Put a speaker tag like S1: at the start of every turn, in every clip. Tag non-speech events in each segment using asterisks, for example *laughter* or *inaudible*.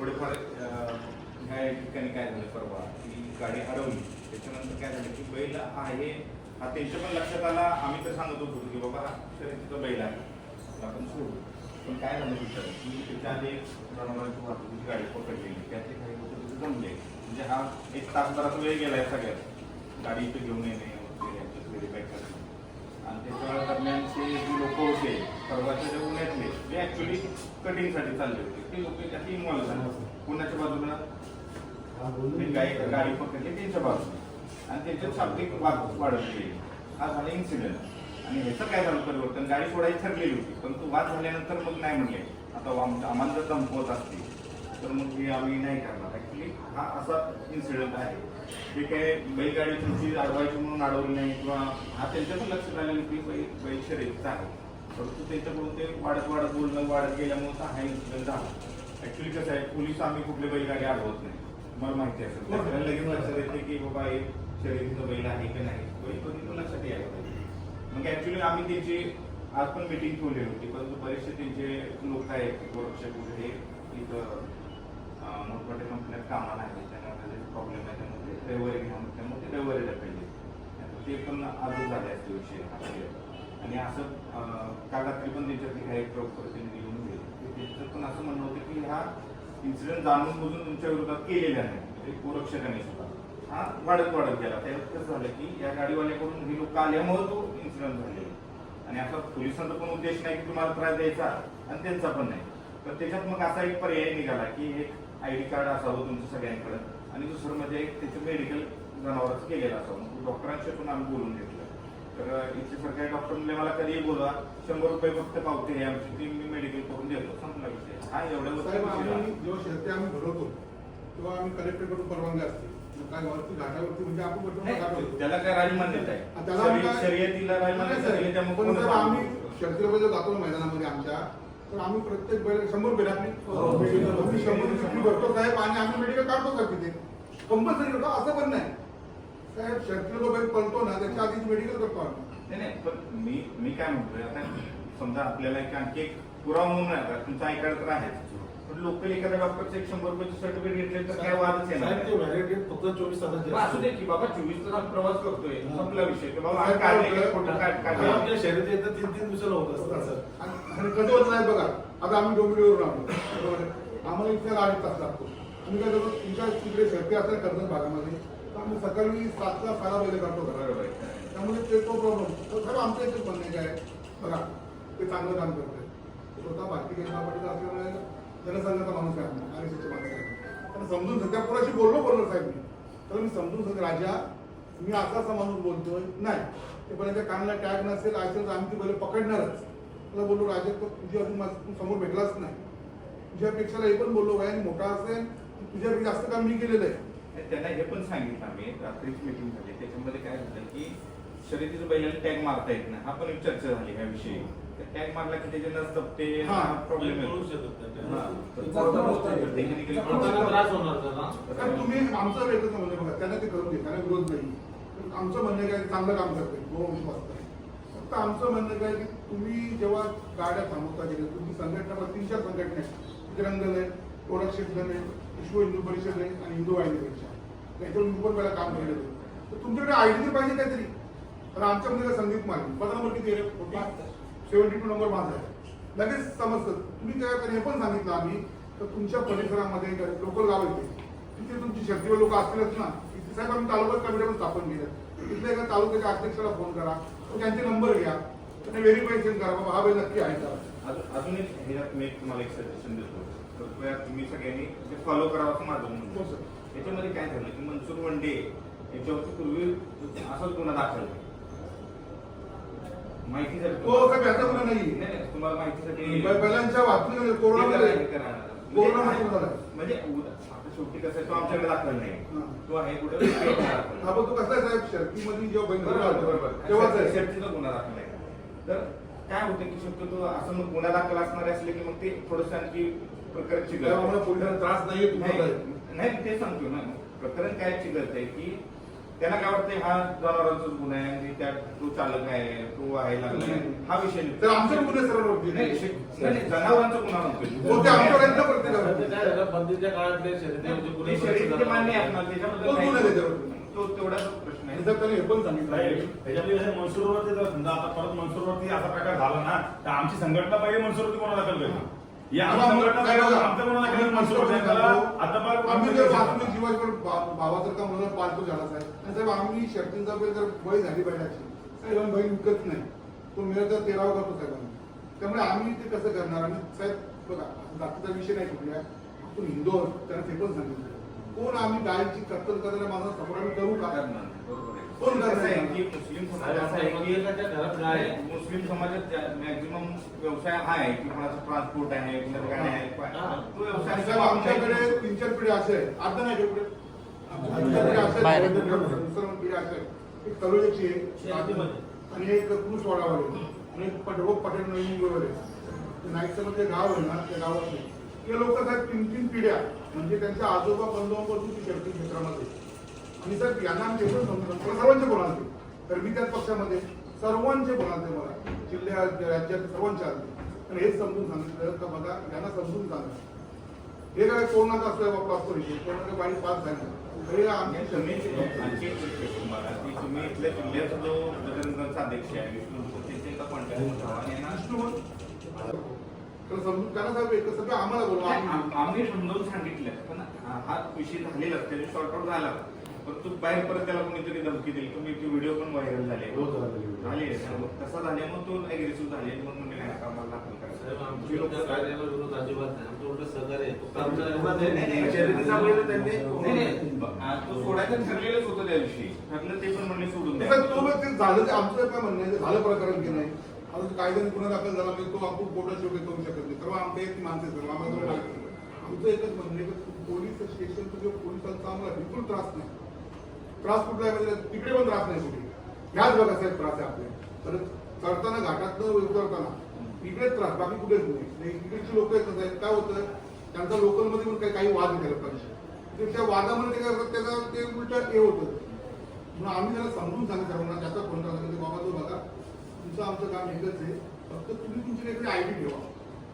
S1: थोडेफार ह्या ठिकाणी काय झालं परवा ती गाडी हरवली. त्याच्यानंतर काय झालं की बैल आहे हा त्यांच्या पण लक्षात आला. आम्ही तर सांगत होतो की बाबा हा तिथं बैल आहे. आपण सोडू. पण काय झालं विचार की त्याच्या आधी एक जनावरांची वाहतुकीची गाडी पकडलेली त्यातले काही लोक तिथे जमले म्हणजे हा एक तासभराचा वेळ गेला आहे सगळ्यात. गाडी इथे घेऊन येणे वगैरे व्हेरीफाय करणे. आणि त्याच्या दरम्यानचे जे लोक होते परवाच्या जे पुण्यातले ते ऍक्च्युली कटिंगसाठी चालले होते. ते लोक त्यात इन्वॉल्व्ह झाले पुण्याच्या बाजूला ते गाडी गाडी पकडली त्यांच्या बाजूने आणि त्यांच्यात शाब्दिक वाद वाढत गेली हा झाला इन्सिडेंट आणि ह्याचं काय झालं परिवर्तन? गाडी सोडायची ठरलेली होती परंतु वाद झाल्यानंतर मग नाही म्हणले. आता आम्हाला जर धमकवत असतील तर मग हे आम्ही नाही करणार. ऍक्च्युली हा असा इन्सिडेंट आहे. जे काय बैलगाडी तुमची अडवायची म्हणून अडवली नाही किंवा हा त्यांच्या पण लक्षात आलेलं की बैल बैल शर्यतीचा आहे. परंतु त्यांच्याकडून ते वाढत वाढत बोलणं वाढत गेल्यामुळे हा इन्सिडेंट झाला. ऍक्च्युली कसं आहे पोलीस आम्ही कुठली बैलगाडी अडवत नाही. तुम्हाला माहिती असेल. त्याच्याला लगेच लक्षात येते की बाबा हे शर्यतीचं बैल आहे की नाही. बैल कधी पण लक्षात यायला पाहिजे. मग ऍक्च्युली आम्ही त्यांची आज पण मिटिंग ठेवली होती. परंतु बरेचसे त्यांचे लोक आहेत गोरक्षक वगैरे इथं मोठमोठ्या कंपन्यात कामाला आहे त्यांना प्रॉब्लेम आहे. त्यामुळे ते त्यामुळे ते रविवारी पाहिजे ते पण आजच झाले असते विषय आणि असं अं, काल रात्री पण त्यांच्यातले काही प्रयोग प्रतिनिधी येऊन गेले त्यांचं पण असं म्हणणं होतं की हा इन्सिडेंट जाणून बुजून तुमच्या विरोधात केलेला नाही. म्हणजे गोरक्षकांनी सुद्धा. हा वाढत वाढत गेला. त्यात कसं झालं की या गाडीवाल्याकडून ही लोक आल्यामुळे तो इन्सिडेंट झालेला आणि असा पोलिसांचा पण उद्देश नाही की तुम्हाला त्रास द्यायचा आणि त्यांचा पण नाही. तर त्याच्यात मग असा एक पर्याय निघाला की एक आय डी कार्ड असावं तुमचं सगळ्यांकडे. आणि दुसरं म्हणजे एक त्याचं मेडिकल जनावरांचं केलेलं असावं डॉक्टरांशी पण आम्ही बोलून घेतलं. तर इथे सरकारी डॉक्टर म्हणले मला कधीही बोलवा. शंभर रुपये फक्त पावते आहे आमची ती मी मेडिकल करून देतो. संपला विषय. हा एवढ्या
S2: आम्ही जेव्हा शर्ती आम्ही भरवतो तेव्हा आम्ही कलेक्टरकडून परवानगी असते. मग काय वरती घाटावरती म्हणजे आपण घाटावरती.
S1: त्याला काय राजमान्यता आहे.
S2: त्याला
S1: शर्यतीला राजमान्यता त्यामुळे
S2: आम्ही शर्तीला जातो मैदानामध्ये आमच्या. तर आम्ही प्रत्येक बैल शंभर बैल आपली
S1: हो.
S2: आम्ही शंभर भरतो. साहेब आणि आम्ही मेडिकल काढतो साहेब तिथे. कंपल्सरी करतो असं पण नाही. साहेब जो बैल पळतो ना त्याच्या आधीच मेडिकल करतो आम्ही.
S1: नाही नाही पण मी मी काय म्हणतोय आता समजा आपल्याला एक आणखी एक पुरावा म्हणून तुमचा कार्ड तर आहेच. लोकल एखाद्या डॉक्टरचं एक शंभर रुपयाचं सर्टिफिकेट घेतले तर काय वादच येणार
S3: साहेब, ते
S1: नाही.
S3: व्हॅलिडिटी फक्त चोवीस तासाची
S1: मग असू दे की बाबा चोवीस तास प्रवास करतोय
S3: हा.
S1: संपला विषय बाबा का खोटं
S3: आमच्या शर्यती येतात तीन तीन दिवसाला होत असतात सर
S2: आणि आणि कधी होत नाही बघा आता आम्ही डोंबिवलीवरून आलो बरोबर आहे? आम्हाला इथे अडीच तास लागतो आम्ही काय करतो तुमच्या तिकडे शर्ती असल्या कर्जत भागामध्ये तर आम्ही सकाळी सातला साला पहिले.
S1: बरोबर आहे.
S2: त्यामुळे ते तो प्रॉब्लेम तर साहेब आमच्या इथे म्हणणे काय आहे, बघा ते चांगलं काम करतोय स्वतः भारतीय जनता पार्टीचा असल्यामुळे जनसंघाचा माणूस आहे आम्ही आर माणूस आहे त्याला समजून सध्या पुराशी बोललो बोललो साहेब मी. तर मी समजून सांगतो राजा मी असा असा माणूस बोलतोय नाही. ते पण त्या कानाला टॅग नसेल असेल तर आम्ही ते पहिले पकडणारच. त्याला बोललो राजा तो तुझी अजून माझं समोर भेटलाच नाही. तुझ्यापेक्षा हे पण बोललो आणि मोठा असेल तुझ्यापेक्षा जास्त काम मी केलेलं आहे.
S1: त्यांना हे पण सांगितलं आम्ही रात्रीच मीटिंग झाली. त्याच्यामध्ये काय झालं की शर्यतीचं बैलाला टॅग मारता येत नाही. हा पण एक चर्चा झाली ह्याविषयी. टॅग मारला की त्याचे नस. प्रॉब्लेम
S3: त्रास होणार
S2: कारण तुम्ही आमचं वेगळं म्हणणं बघा. त्यांना ते करून घे त्यांना विरोध नाही. पण आमचं म्हणणं काय? चांगलं काम करते. फक्त आमचं म्हणणं काय? की तुम्ही जेव्हा गाड्या थांबवता गेल्या तुमची संघटना तीन चार संघटना आहेत आहे प्रोडक्शन आहे विश्व हिंदू परिषद आहे आणि हिंदू वाहिनी परिषद याच्यावर मी पण पहिला काम केलेलं. तर तुमच्याकडे आयडी पाहिजे काहीतरी. तर आमच्यामध्ये काय संदीप पद नंबर किती आहे. सेव्हन्टी टू नंबर माझा आहे. लगेच समजतं. तुम्ही काय तर हे पण सांगितलं आम्ही. तर तुमच्या परिसरामध्ये लोकल गाव येते तिथे तुमची शक्तीवर लोक असतीलच ना. तिथे साहेब आम्ही तालुका कमिटी पण स्थापन केलं. तिथल्या एका तालुक्याच्या अध्यक्षाला फोन करा. त्यांचे नंबर घ्या. त्यांना व्हेरिफिकेशन करा. बाबा हा बैल नक्की आहे का?
S1: अजून एक ह्याच्यात मी तुम्हाला एक सजेशन देतो. कृपया तुम्ही सगळ्यांनी ते फॉलो करावं असं माझं म्हणणं
S2: हो.
S1: याच्यामध्ये काय झालं की मनसूर वंडे याच्यावरती पूर्वी असाच गुन्हा दाखल झाला. माहितीसाठी
S2: हो, साहेब, याचा गुन्हा नाहीये.
S1: नाही नाही, तुम्हाला माहितीसाठी
S2: बैलांच्या कोरोनामध्ये
S1: करा.
S2: कोरोनामध्ये
S1: म्हणजे
S2: झाला.
S1: म्हणजे उद्या- आता शेवटी कसं आहे तो आमच्याकडे दाखल नाही. तो आहे कुठे
S2: हा पण तो कसा आहे साहेब शर्तीमध्ये जेव्हा बैल
S1: बरोबर बरोबर
S2: तेव्हाच आहे
S1: सेफ्टीचा गुन्हा दाखल आहे तर काय होतं की शक्यतो असं मग गुन्हा दाखल असणारे असले की मग ते थोडस आणखी प्रकरण
S2: तेव्हा
S1: चिघळतं.
S2: आम्हाला पोलिसांना त्रास नाहीये तुम्हाला
S1: नाही नाही, ते सांगतो ना प्रकरण काय चिघळत आहे की त्यांना काय वाटतं हा जनावरांचाच गुन्हा आहे आणि त्या तो चालक आहे तो आहे लागलाय. हा विषय नाही.
S2: तर आमचे गुन्हे
S1: नाही, शे- नाही, नाही, जनावरांचा गुन्हा म्हणतोय
S2: हो, ते प्रत्येकावर
S3: काय झालं, बंदीच्या काळातले
S1: ते
S3: गुन्हे
S1: शर्यती मान्य आहे आपणाला, त्याच्याबद्दल
S2: तो गुन्हा
S1: काही-
S2: त्याच्यावरती.
S1: तो तेवढाच प्रश्न आहे.
S2: जर त्याने हे पण सांगितलं.
S4: त्याच्यामध्ये कसं मनसूरवरती जर समजा आता परत मनसूरवरती असा प्रकार झाला ना तर आमची संघटना पाहिजे मनसूरवरती कोणा दाखल करेल
S2: आम्ही आम्ही जर बातमी जीवावर भावाचं का म्हणून पालतो झाला साहेब आम्ही शर्तींचा बैल जर बळी झाली बैलाची साहेब आम्ही बैल विकत नाही. तो मिळत तर तेरावा करतो साहेबांनी त्यामुळे आम्ही ते कसं करणार? आणि साहेब बघा जातीचा विषय नाही कुठल्या. आपण हिंदू आहोत त्यांना ते पण सांगितलं. कोण आम्ही गायची कत्तल करायला माझा सपोर्ट आम्ही करू का?
S1: करणार.
S2: कोण
S1: कसं आहे? की मुस्लिम समाज
S3: घरात आहे.
S1: मुस्लिम समाजात मॅक्झिमम व्यवसाय हा आहे की कोणाचा ट्रान्सपोर्ट आहे कोणाचा गाड्या आहे
S3: हा.
S1: तो व्यवसाय
S2: साहेब आमच्याकडे तीन चार पिढी असे आता नाही पुढे मुसलमान पिढी असे आहे. एक
S3: शर्यतीमध्ये.
S2: आणि एक पुरुषवाडावाले आणि एक पटवक पटेल नवीन वगैरे नाईकचं जे गाव आहे ना त्या गावातले हे लोक साहेब तीन तीन पिढ्या म्हणजे त्यांच्या आजोबा बंधूंपासून ती शर्ती क्षेत्रामध्ये आणि सर यांना आम्ही एवढं समजून मला सर्वांचे बोलाल तर मी त्याच पक्षामध्ये सर्वांचे बोलाल ते मला. जिल्ह्यात राज्यात सर्वांचे आले आणि हेच समजून सांगितलं का बघा यांना समजून सांगा. हे काय कोरोनाचा असलं बाबा असतो विषय कोरोना बाई पास झाला आमची
S1: तुम्ही
S2: शर्ती
S1: आणखी एक गोष्ट आहे तुम्हाला. की तुम्ही इथल्या जिल्ह्याचा जो बजरंगचा अध्यक्ष आहे विष्णू त्याचे एका कॉन्टॅक्ट आणि यांना
S2: तर समजून त्यांना साहेब एक सगळं आम्हाला बोलवा.
S1: नाही,
S2: आम्ही
S1: आम- आम्ही समजावून सांगितलं. पण हा- हा विषय झालेला त्याने शॉर्ट आउट झाला. पण तू बाहेर परत त्याला कोणीतरी धमकी दिली. तुम्ही ते व्हिडिओ पण व्हायरल झाले.
S3: हो, झाले.
S1: झाले. मग तसा झाल्यामुळे तो अग्रेसिव्ह झाले मग म्हणजे दाखल करायचं
S3: अजिबात नाही. आमचं उलट सहकार्य एवढंच
S1: नाही, तो सोडायचं ठरलेलंच होतं त्या दिवशी ठरलं ते पण म्हणले सोडून द्या.
S2: झालं ते आमचं काय म्हणणं झालं प्रकरण की नाही? आता कायद्याने गुन्हा दाखल झाला म्हणजे तो आपण कोर्टात शेवटी करू शकत नाही. तेव्हा आमच्या एक माणसं सर्व आम्हाला. आमचं एकच म्हणणं पोलीस स्टेशन पोलिसांचा आम्हाला बिलकुल त्रास नाही. त्रास कुठला म्हणजे तिकडे पण त्रास नाही कुठे. ह्याच बघा साहेब त्रास आहे आपल्या तर चढताना घाटात उतरताना तिकडेच त्रास बाकी कुठेच नाही. तिकडची लोक आहेत आहेत काय होतं त्यांचा लोकलमध्ये पण काही काही वाद निघाले पाहिजे. ते त्या वादामध्ये ते काय करतात त्याचा ते उलट हे होतं. म्हणून आम्ही त्याला समजून सांगितलं सर्वांना त्याचा फोन सांगितलं बाबा तो बघा तुमचं आमचं काम एकच आहे. फक्त तुम्ही तुमची काहीतरी आयडी ठेवा.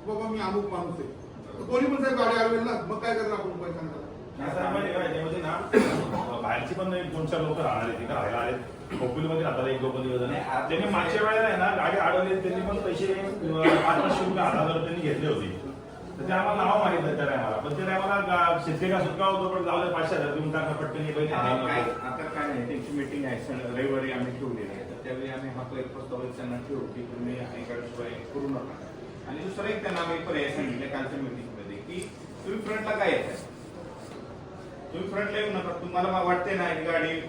S2: बाबा मी अमुक माणूस आहे. तर कोणी पण साहेब गाडी आलेली ना मग काय करणार आपण पैसा
S4: आहे आहे याच्यामध्ये ना बाहेरची पण एक दोन चार लोक राहणार आहेत, राहायला आले खोपोलीमध्ये राहतात एक दोन दिवस त्यांनी मागच्या वेळेला आहे ना गाडी अडवली त्यांनी पण पैसे पाच पाचशे रुपये हजार त्यांनी घेतले होते. तर ते आम्हाला नाव मागितलं त्या टायमाला. पण त्या टायमाला शेतकरी का सुटका होतो पण जाऊ दे पाचशे हजार देऊन टाका पटकन
S1: आता काय नाही त्यांची मीटिंग आहे रविवारी आम्ही ठेवलेली आहे. तर त्यावेळी आम्ही हा एक प्रस्ताव त्यांना ठेवू की तुम्ही एकाशिवाय करू नका. आणि दुसरं एक त्यांना आम्ही पर्याय सांगितले कालच्या मीटिंगमध्ये की तुम्ही फ्रंटला काय येत तुम्ही फ्रंटला येऊ नका. तुम्हाला वाटते ना ही गाडी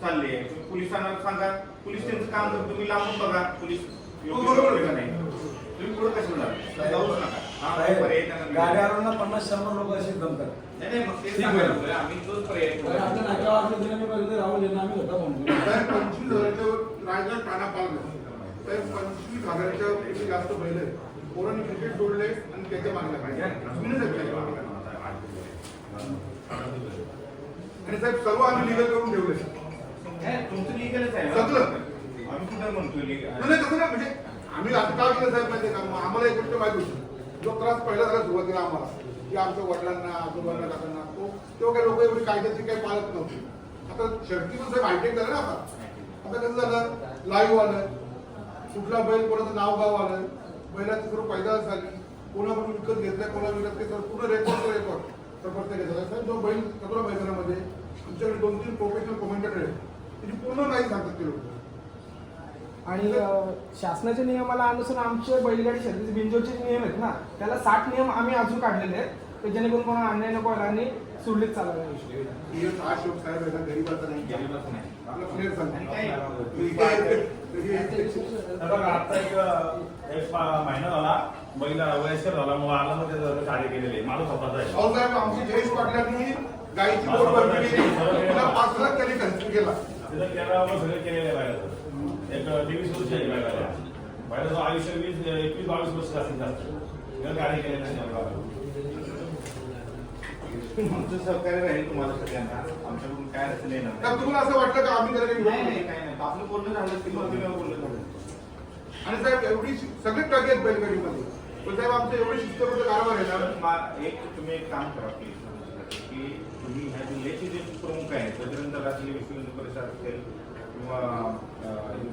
S1: चालली आहे. तुम्ही पोलिसांना सांगा. पोलीस त्यांचं काम करतो तुम्ही लांबून बघा. पोलीस का नाही. तुम्ही पुढे कसं जाणार जाऊच नका. हा.
S5: गाड्यावरनं पन्नास शंभर लोक असे जमतात
S1: नाही नाही मग तेच
S5: ठीक
S1: सांगायला
S5: आहे.
S1: लागलोय. आम्ही तोच पर्याय
S5: तर आमच्या
S1: ठेवला.
S5: नाक्यावर असलं तरी आम्ही बघितलं राहुल यांना आम्ही होता
S2: साहेब पंचवीस हजाराच्या साहेब हजाराच्या पेक्षा जास्त बैल आहेत. पोरांनी क्रिकेट सोडले आणि त्याच्या मागल्या पाहिजे. तुम्ही नाही साहेब त्याच्यामागे. आणि साहेब सर्व आम्ही लिगल करून ठेवले
S1: तुमचं लिगलच आहे ना?
S2: सगळं.
S1: आम्ही कुठं म्हणतोय legal?
S2: नाही नाही म्हणजे आम्ही आता काय केलं साहेब माहिती का? आम्हाला एक गोष्ट माहिती होती. जो त्रास पहिला झाला सुरुवातीला आम्हाला की आमच्या वडिलांना आजोबांना काकांना तो तेव्हा काही लोक एवढी कायद्याची काही पाळत नव्हती. आता शर्ती पण साहेब हायटेक झालं ना आता. आता कसं झालं? लाईव्ह आलं. कुठला बैल कोणाचं नाव गाव आलं. बैलाची सर्व पैदास झाली कोणाकडून विकत घेतलाय कोणा विकत ते सर्व पूर्ण रेकॉर्ड रेकॉर्ड तर प्रत्येक झाला साहेब जो बैल सगळं मैदानामध्ये आमच्याकडे दोन तीन प्रोफेशनल कमेंटेटर आहेत त्याची पूर्ण नाही सांगतात ते लोक.
S6: आणि शासनाच्या नियमाला अनुसार आमचे बैलगाडी शर्यती बिंजोचे नियम आहेत ना त्याला साठ नियम आम्ही अजून काढलेले आहेत की जेणेकरून कोणाला अन्याय नको आणि सुरळीत चालायला विषय
S2: शोक साहेब आहे ना गरीबाचा नाही.
S1: गरीबच.
S2: आपला
S4: तर आता एक महिना झाला. महिला वयस्कर झाला मग आला मग त्याचं कार्य केलेले माझं स्वतःच आहे.
S2: अहो साहेब आमची जयेश पाटलांनी गायची बोट बंद केली. तिला पाच लाख त्यांनी खर्च केला.
S4: तिथं केरळावर सगळं केलेलं आहे बाहेर. एक तेवीस वर्ष आहे बाहेर. बाहेर आयुष्य वीस एकवीस बावीस वर्ष जास्तीत जास्त. सगळं कार्य केलेलं आहे
S1: आमचं सहकार्य राहील तुम्हाला सगळ्यांना. आमच्याकडून काय अडचण येणार
S2: तर
S1: नाही.
S2: तुम्हाला असं वाटलं का आम्ही त्याला काही
S1: नाही नाही? काय नाही. आपलं बोलणं झालं की मग तुम्ही बोलणं झालं.
S2: आणि साहेब एवढी सगळे टग आहेत बैलगाडीमध्ये. पण साहेब आमचं एवढे शिस्तबद्ध कारभार आहे ना
S1: मा- एक तुम्ही एक काम करा प्लीज की तुम्ही ह्या जिल्ह्याचे जे प्रमुख आहेत बजरंग दल हिंदू परिषद असेल किंवा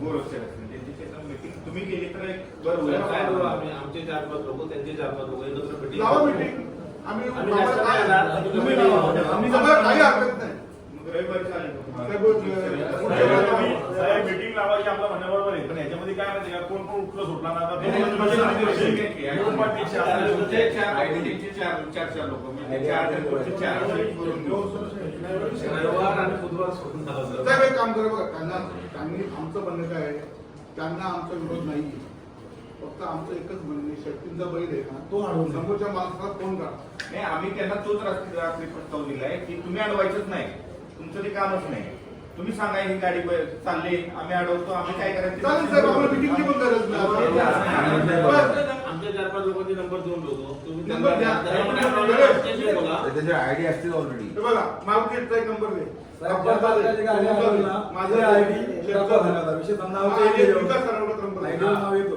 S1: गोरक्षक असतील त्यांची मीटिंग तुम्ही केली तर एक बरं होईल
S3: काय करू आम्ही आमचे चार पाच लोक त्यांचे चार पाच लोक एकत्र meeting
S2: लावा
S3: करू.
S2: मीटिंग आम्ही
S3: आम्ही जास्त
S2: काय-. तुम्ही लावा. आम्ही आम्हाला काही हरकत नाही
S1: मग रविवारी चालेल?
S2: साहेब, अं,
S4: साहेब, तुम्ही- साहेब मीटिंग लावायची आपलं म्हणणं बरोबर आहे पण याच्यामध्ये काय माहिती का? कोण कोण उठलं सुटला ना
S1: म्हणजे
S3: रविवार आणि बुधवार सोडून
S2: साहेब एक काम करा बघा. त्यांना त्यांनी आमचं म्हणणं काय आहे? त्यांना आमचा विरोध नाही फक्त आमचं एकच म्हणणं शक्तींचा बैल आहे ना
S5: तो अडवून.
S2: समोरच्या माणसाला फोन करा
S1: नाही आम्ही त्यांना तोच रात्री रात्री प्रस्ताव दिलाय की तुम्ही अडवायचंच नाही. तुमचं ते कामच नाही. तुम्ही सांगा ही गाडी चालली आम्ही अडवतो आम्ही काय करायचं?
S2: चालेल साहेब आम्हाला मिटिंगची पण गरज नाही बरं.
S3: आमच्या चार पाच लोकांचे नंबर
S2: द्या.
S3: बोला
S7: त्याचे आयडी असतील ऑलरेडी
S2: बघा मारुतीचा एक नंबर दे माझं.
S5: विषय नाव येतो.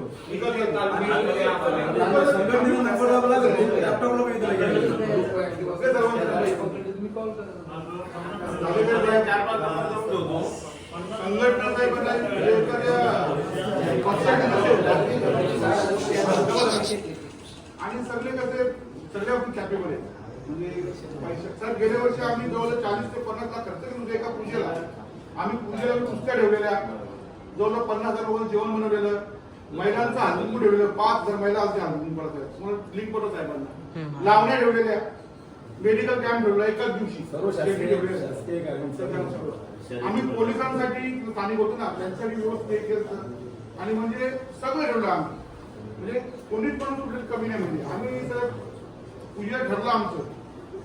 S5: नंबर लॅपटॉपला गेलं.
S2: आणि सगळे कसे सगळे आपण कॅपेबल आहेत. म्हणजे सर गेल्या वर्षी आम्ही जवळ चाळीस ते पन्नास लाख खर्च केला म्हणजे एका पूजेला. आम्ही पूजेला कुस्त्या ठेवलेल्या. जवळ पन्नास हजार जेवण बनवलेलं. महिलांचं हलकून ठेवलेलं. पाच हजार महिला आमच्या हलकून पडत लिंक पडत साहेबांना लावण्या ठेवलेल्या. मेडिकल कॅम्प ठेवला एकाच दिवशी.
S5: सर्व शासकीय.
S2: आम्ही पोलिसांसाठी स्थानिक होतो ना त्यांच्यासाठी व्यवस्थित हे केलं आणि म्हणजे सगळं ठेवलं आम्ही. म्हणजे कोणीच पण कुठे कमी नाही म्हणजे. आम्ही सर पूजा ठरलं आमचं.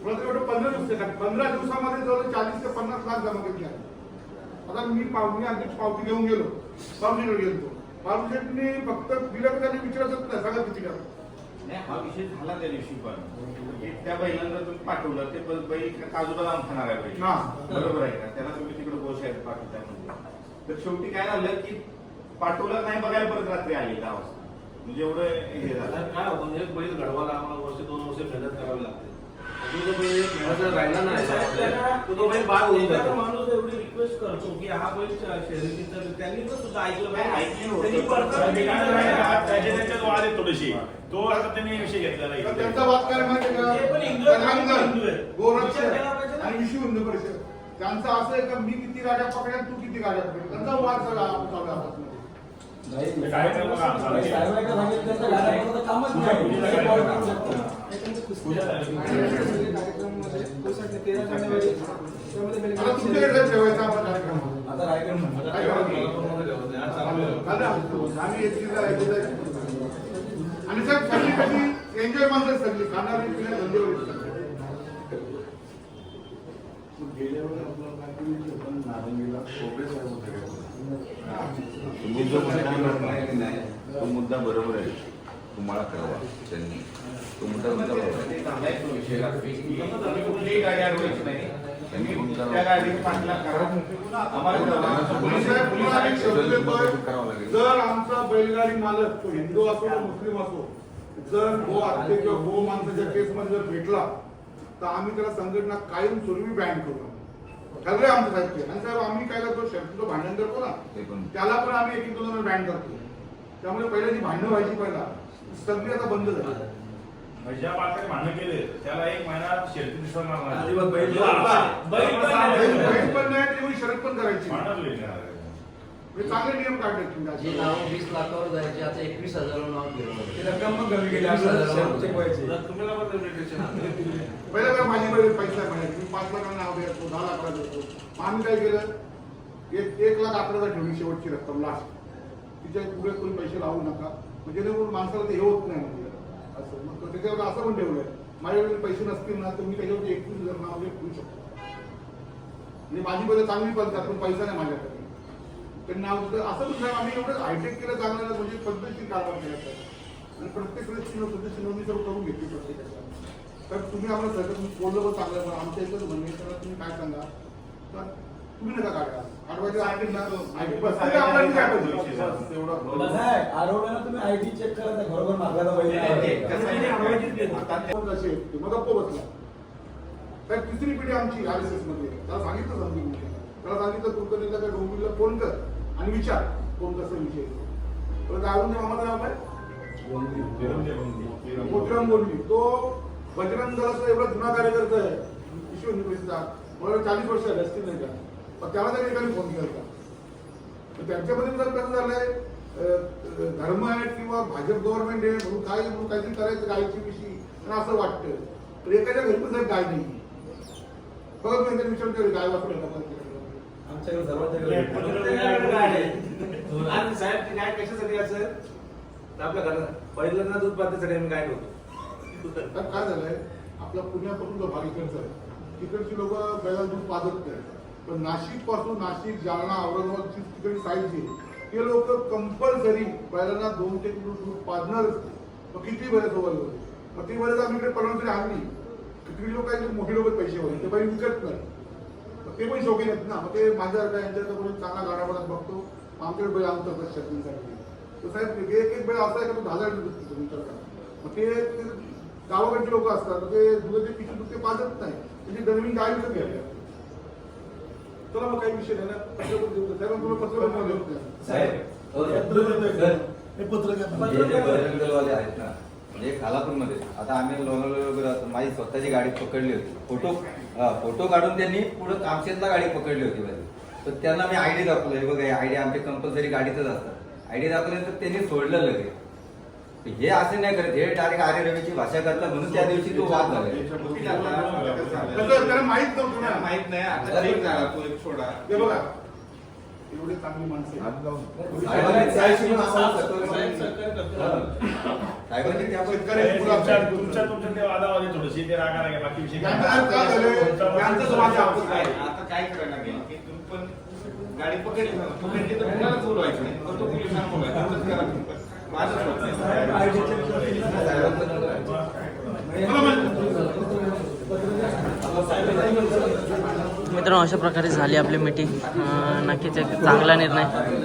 S2: मला एवढं पंधरा दिवस पंधरा दिवसामध्ये जवळ चाळीस ते पन्नास लाख जमा केले आहे. आता मी पाव मी अध्यक्ष पावती घेऊन गेलो. पावतीकडे गेलो. पावतीने फक्त तर त्यांनी विचारतच नाही. सांगा किती करा.
S1: नाही हा विषय झाला त्या दिवशी पण. की त्या बैलांना तुम्ही पाठवलं ते बैल का- काजू बदाम खाणार आहे बैल. बरोबर आहे का? त्याला पाठवताय म्हणजे तर शेवटी काय झालं की पाठवलं नाही बघायला परत रात्री आली दहा वाजता म्हणजे एवढं हे झालं.
S3: काय होतं एक बैल घडवायला आम्हाला वर्ष दोन वर्ष मेहनत करावी लागते. तो जो बैल एक मेहनत जर राहिला नाही. तो तो बैल बाद होऊन जातो.
S8: माणूस एवढी रिक्वेस्ट करतो की हा बैल शर्यतीचा त्यांनी पण सुद्धा ऐकलं
S1: नाही,
S8: पाहिजे. परत-
S4: ते आता त्यांनी विषय घेतलेला
S2: तर
S4: आहे
S2: त्यांचा वाद काय माहिती
S8: ते पण
S2: का. आणि विश्व हिंदू परिषद. त्यांचं असं आहे का मी किती गाड्या पकड्या तू किती गाड्या पकड्या? त्यांचा वाद सगळा चालू आहे
S4: झाली.
S2: तुमच्याकडे ठेवायचा कार्यक्रम.
S3: चालू आहे.
S2: आणि साहेब सगळी कशी एन्जॉय माणसं सगळी. खाणारी पिणारी धंदेवाली सगळी.
S7: तुम्ही जो मुद्दा तो मुद्दा बरोबर आहे. तुम्हाला कळवा त्यांनी. तो मुद्दा तुमचा बरोबर आहे. करावं लागेल.
S2: जर आमचा बैलगाडी मालक तो हिंदू असो किंवा मुस्लिम असो जर गो हत्ये किंवा गो माणसाच्या केस मध्ये जर भेटला तर आम्ही त्याला संघटना कायमस्वरूपी बॅन करू. ठरलंय आमचं साहेब ते. आणि साहेब आम्ही काय करतो? शर्तीचं भांडण करतो ना
S7: ते पण.
S2: त्याला पण आम्ही एक एक दोन बॅन करतो. त्यामुळे पहिले जी भांडणं व्हायची पहिला. सगळी आता बंद झाली.
S4: ज्या पालकाने भांडण केले त्याला एक महिना शेती दिसणार नाही.
S5: बैल-
S8: पण नाही.
S2: शरद पण करायची. म्हणजे चांगले नियम काढले तुम्ही
S9: जी
S2: आज.
S9: नाव वीस लाखावर जायची आता एकवीस हजार नाव
S5: ती
S9: गेलं
S5: रक्कम चेक व्हायची
S3: तर तुम्हाला. *laughs*
S2: पहिला काय माझी पहिले पैसा म्हणायची मी पाच लाखांना नाव द्यायचो दहा लाखाला देतो. मग आम्ही काय केलं? एक एक लाख अकरा हजार ठेवली शेवटची रक्कम लास्ट तिच्या पुढे कोणी पैसे लावू नका. म्हणजे जेणेकरून माणसाला ते हे होत नाही म्हणजे असं. मग त्याच्यावर असं पण ठेवलंय माझ्याकडे पैसे नसतील ना तर मी त्याच्यावरती एकवीस हजार नाव घेऊन ठेवू शकतो. म्हणजे माझी पहिले चांगली पण पैसा नाही माझ्याकडे. ते नाव तिथं असं पण साहेब आम्ही एवढं हायटेक केलं चांगलं म्हणजे पद्धतशीर कारभार केला. आणि प्रत्येक वेळेस ती पद्धतशीर नोंदणी सर्व करून घेतली प्रत्येकाच्या तर तुम्ही आम्हाला तुम्ही बोललं पण चांगलं पण आमच्या इथं म्हणणं आहे, त्याला तुम्ही काय सांगा? तर तुम्ही नका काढा
S5: आरवड्याला तुम्ही आयडी चेक मागायला पाहिजे.
S2: गप्प बसला तर तिसरी पिढी आमची आर एस एसमध्ये. त्याला सांगितलं समजून. त्याला सांगितलं कुलकर्णीला काय डोंबिवलीला फोन कर. आणि विचार कोण कसं विषय परत अरुण मामाचं नाव काय? मोतीराम बोलली तो बजरंग दलाचा एवढा जुना कार्यकर्ता आहे. विश्व युनिव्हर्सिटीचा मला चाळीस वर्ष झाले असतील नाही का? पण त्याला त्या ठिकाणी फोन केला तर त्यांच्यामध्ये जर कसं झालंय धर्म आहे किंवा भाजप गव्हर्नमेंट आहे म्हणून काय म्हणून काहीतरी करायचं गायची विषयी आणि असं वाटतं. तर एखाद्या घरी पण गाय नाही बघा मी त्यांनी विचार गाय वापरलं का?
S5: आमच्याकडे सर्वांच्याकडे
S3: आणि साहेब ते काय कशासाठी तर आपल्या घरात पहिल्यांदा दूध पाहण्यासाठी आम्ही काय ठेवतो
S2: तर काय झालंय? आपला पुण्यापासून जो भाग इकडचा आहे. तिकडची लोक बैला दूध पाजत नाही. पण नाशिकपासून नाशिक जालना औरंगाबादची तिकडची साईड जी आहे, ते लोक कंपल्सरी बैलांना दोन ते किलो दूध पाजणारच मग किती बरेच होते मग ती बरेच आम्ही इकडे परवानगी आणली किती लोक आहेत? मोठी लोक पैसे होते ते बैल विकत नाही. ते पण शौकीन आहेत ना. मग ते माझ्या काय यांच्याकडे कोणी चांगला गाडा बघतो मग आमच्याकडे बैल आणतो असतात शर्तींसाठी तर साहेब एक एक बैल असा आहे का तो दहा हजार दूध पितो विचार करा मग ते गावाकडचे लोक असतात ते दुधाचे पिशवी ते पाजत नाही. म्हणजे जमीन गाय विकत घ्यायला चला मग काही विषय नाही ना. त्याला तुला पत्र.
S9: साहेब हो,
S5: पत्र घ्या.
S9: जे बजरंग दलवाले आहेत ना म्हणजे खालापूरमध्ये. आता आम्ही लोणावळा वगैरे असतो माझी स्वतःची गाडी पकडली होती. फोटो हा, फोटो काढून त्यांनी पुढे कामशेतला गाडी पकडली होती माझी तर त्यांना मी आयडी दाखवलं हे बघा आयडी आमच्या कंपल्सरी गाडीतच असतात. आयडी दाखवल्यानंतर त्यांनी सोडलं लगेच. हे असे नाही करत. हे डायरेक्ट आर्य रवीची भाषा करतात म्हणून त्या दिवशी तो वाद झाला.
S2: माहीत नव्हतं ना.
S1: माहीत नाही. आता ठीक झाला. तो एक छोडा
S2: हे बघा. एवढे चांगली माणसं.
S9: हा.
S4: तुमच्या. तुमच्या ते वादावादी थोडीशी ते रागा रागा बाकी विषय काय
S2: यांचं काय झालंय? यांचं समाज आपलं
S1: काय
S2: काय?
S1: आता काय करायला लागेल की तुम्ही पण गाडी पकडली पकडली तर बोलवायचं नाही पोलिसांना. माझं
S10: मित्रांनो अशा प्रकारे झाली आपली मीटिंग नक्कीच एक चांगला निर्णय.